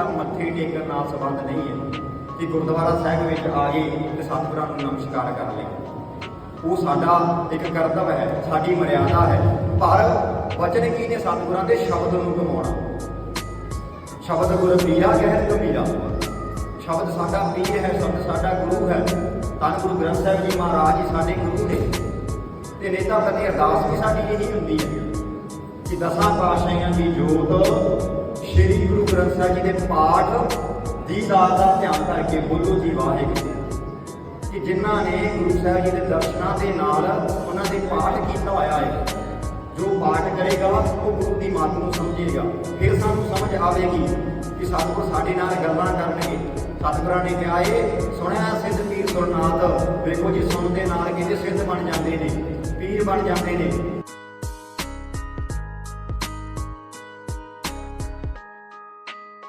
ਸਾਡਾ ਮੱਥੇ ਟੇਕਣ ਨਾਲ ਸੰਬੰਧ ਨਹੀਂ ਹੈ ਕਿ ਗੁਰਦੁਆਰਾ ਸਾਹਿਬ ਵਿੱਚ ਆ ਗਏ ਤੇ ਸਤਿਗੁਰਾਂ ਨੂੰ ਨਮਸਕਾਰ ਕਰ ਲਏ ਉਹ ਸਾਡਾ ਇੱਕ ਕਰਤਵ ਹੈ, ਸਾਡੀ ਮਰਿਆਦਾ ਹੈ। ਪਰ ਵਚਨ ਕੀ ਨੇ ਸਤਿਗੁਰਾਂ ਦੇ ਸ਼ਬਦ ਨੂੰ ਕਮਾਉਣਾ ਸ਼ਬਦ ਗੁਰ ਪੀਰਾ ਗਹਿਰ ਕਬੀਰਾ ਸ਼ਬਦ ਸਾਡਾ ਪੀਰ ਹੈ, ਸ਼ਬਦ ਸਾਡਾ ਗੁਰੂ ਹੈ। ਧੰਨ ਗੁਰੂ ਗ੍ਰੰਥ ਸਾਹਿਬ ਜੀ ਮਹਾਰਾਜ ਜੀ ਸਾਡੇ ਗੁਰੂ ਨੇ। ਤੇ ਨੇਤਾ ਪ੍ਰਤੀ ਅਰਦਾਸ ਵੀ ਸਾਡੀ ਇਹੀ ਹੁੰਦੀ ਹੈ ਕਿ ਦਸਾਂ ਪਾਤਸ਼ਾਹੀਆਂ ਦੀ ਜੋਤ ਸ੍ਰੀ ਗੁਰੂ ਗ੍ਰੰਥ ਸਾਹਿਬ ਜੀ ਦੇ ਪਾਠ ਦੀ ਦਾਤ ਦਾ ਧਿਆਨ ਕਰਕੇ ਬੋਲੋ ਜੀ ਵਾਹਿਗੁਰੂ ਕਿ ਜਿਨ੍ਹਾਂ ਨੇ ਗੁਰੂ ਸਾਹਿਬ ਜੀ ਦੇ ਦਰਸ਼ਨਾਂ ਦੇ ਨਾਲ ਉਹਨਾਂ ਦੇ ਪਾਠ ਕੀਤਾ ਹੋਇਆ ਹੈ, ਜੋ ਪਾਠ ਕਰੇਗਾ, ਉਹ ਗੁਰੂ ਦੀ ਮੱਤ ਨੂੰ ਸਮਝੇਗਾ। ਫਿਰ ਸਾਨੂੰ ਸਮਝ ਆਵੇਗੀ ਕਿ ਸਤਿਗੁਰ ਸਾਡੇ ਨਾਲ ਗੱਲਾਂ ਕਰਨਗੇ। ਸਤਿਗੁਰਾਂ ਨੇ ਕਿਹਾ ਏ, ਸੁਣਿਆ ਸਿੱਧ ਪੀਰ ਗੁਰਨਾਥ, ਵੇਖੋ ਜੀ ਸੁਣਨ ਦੇ ਨਾਲ ਕਹਿੰਦੇ ਸਿੱਧ ਬਣ ਜਾਂਦੇ ਨੇ, ਪੀਰ ਬਣ ਜਾਂਦੇ ਨੇ।